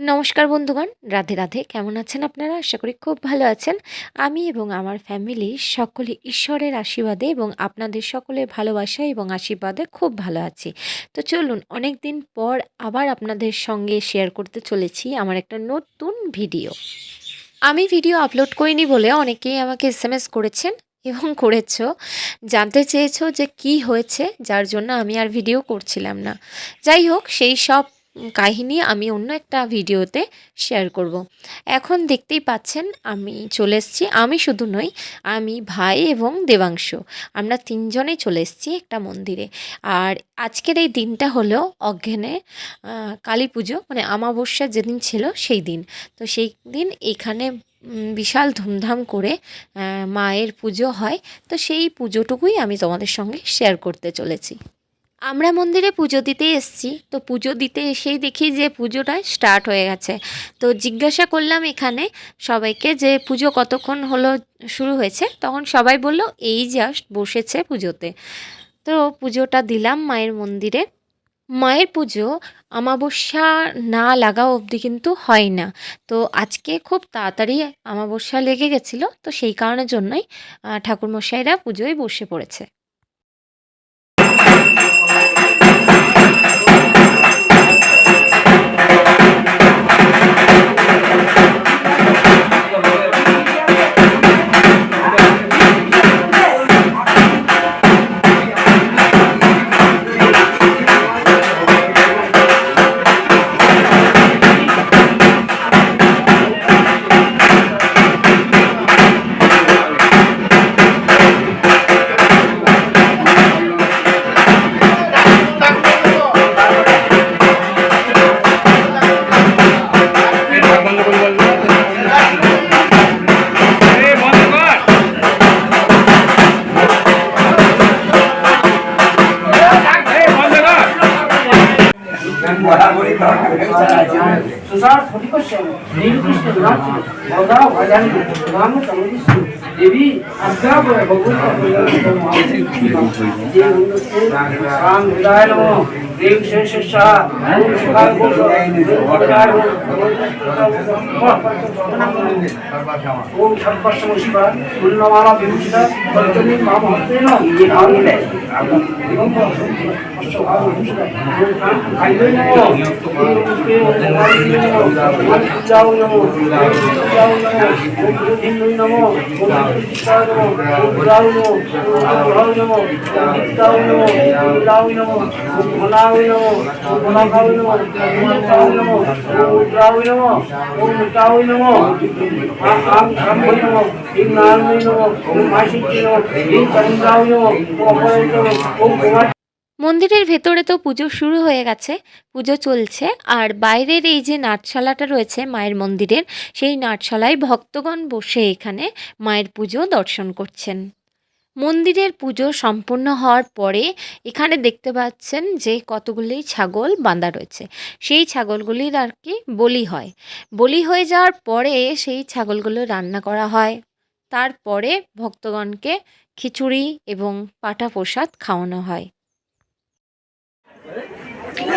নমস্কার বন্ধুগণ, রাধে রাধে। কেমন আছেন আপনারা? আশা করি খুব ভালো আছেন। আমি এবং আমার ফ্যামিলি সকলে ঈশ্বরের আশীর্বাদে এবং আপনাদের সকলের ভালোবাসা এবং আশীর্বাদে খুব ভালো আছি। তো চলুন অনেক দিন পর আবার আপনাদের সঙ্গে শেয়ার করতে চলেছি আমার একটা নতুন ভিডিও আমি ভিডিও আপলোড করিনি বলে অনেকেই আমাকে এস করেছেন এবং করেছ। জানতে চেয়েছো যে কি হয়েছে, যার জন্য আমি আর ভিডিও করছিলাম না। যাই হোক, সেই সব কাহিনী আমি অন্য একটা ভিডিওতে শেয়ার করব। এখন দেখতেই পাচ্ছেন, আমি চলে এসেছি। আমি শুধু নই, আমি ভাই এবং দেবাংশু। আমরা তিনজনেই চলে এসেছি একটা মন্দিরে। আর আজকের এই দিনটা হলো অজ্ঞানে কালী পুজো মানে আমাবস্যা যেদিন ছিল সেই দিন। তো সেই দিন এখানে বিশাল ধুমধাম করে মায়ের পুজো হয়। তো সেই পুজোটুকুই আমি তোমাদের সঙ্গে শেয়ার করতে চলেছি। আমরা মন্দিরে পুজো দিতে এসেছি, তো পুজো দিতে এসেই দেখি যে পুজোটা স্টার্ট হয়ে গেছে। তো জিজ্ঞাসা করলাম এখানে সবাইকে যে পুজো কতক্ষণ হলো শুরু হয়েছে, তখন সবাই বলল, এই জাস্ট বসেছে পুজোতে। তো পুজোটা দিলাম মায়ের মন্দিরে। মায়ের পুজো আমাবস্যা না লাগা অবধি কিন্তু হয় না। তো আজকে খুব তাড়াতাড়ি আমাবস্যা লেগে গেছিল, তো সেই কারণের জন্যই ঠাকুরমশাইরা পুজোয় বসে পড়েছে। सुसार फटिकस्य नीलकृष्ण दुराक्षि मौदा भजन राम कमलिस्तु देवी अद्भुत है भगवान ये राम विदाय नमो देव शेष साथ नमस्कार बोलो नमस्कार ओम सर्वस्व शिवा कुलमाला विभूषिता परतने माम हस्ते न ये नाम ले एवं सर्वस्व विभूषिता ओम शाम खाइले नमो ओम जाओ नमो ओम जाओ नमो ओम नमो ओम Bulawin mo, Bulawin mo, Bulawin mo, Bulawin mo, Bulawin mo, Bulawin mo, Bulawin mo, Bulawin mo, Bulawin mo, ang kambay mo, ang nanay mo, ang masikino, ang kalingawin mo, ang kapalito mo, ang মন্দিরের ভেতরে তো পুজো শুরু হয়ে গেছে, পুজো চলছে। আর বাইরের এই যে নাটশালাটা রয়েছে মায়ের মন্দিরের, সেই নাটশালায় ভক্তগণ বসে এখানে মায়ের পুজো দর্শন করছেন। মন্দিরের পুজো সম্পূর্ণ হওয়ার পরে এখানে দেখতে পাচ্ছেন যে কতগুলি ছাগল বাঁধা রয়েছে। সেই ছাগলগুলির আর কি বলি হয়। বলি হয়ে যাওয়ার পরে সেই ছাগলগুলো রান্না করা হয়। তারপরে ভক্তগণকে খিচুড়ি এবং পাটা প্রসাদ খাওয়ানো হয়।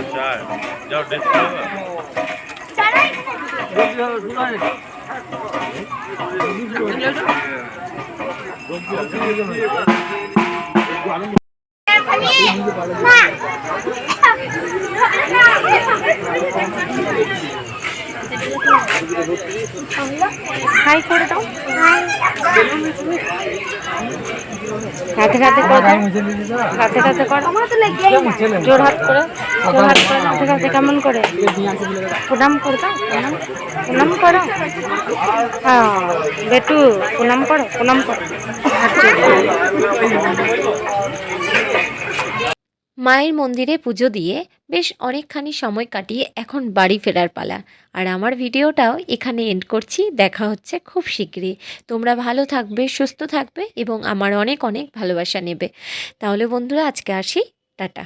আচ্ছা যাও ড্রেস হাই করে দাও হাই হাতে হাতে কর। হাতে হাতে করো। জোর হাত করে জোর হাত করে হাতে হাতে কেমন করে? প্রণাম কর প্রণাম প্রণাম করো। হ্যাঁ বেটু প্রণাম করো প্রণাম করো। মায়ের মন্দিরে পুজো দিয়ে বেশ অনেকখানি সময় কাটিয়ে এখন বাড়ি ফেরার পালা। আর আমার ভিডিওটাও এখানে এন্ড করছি। দেখা হচ্ছে খুব শীঘ্রই। তোমরা ভালো থাকবে, সুস্থ থাকবে এবং আমার অনেক অনেক ভালোবাসা নেবে। তাহলে বন্ধুরা, আজকে আসি। টাটা।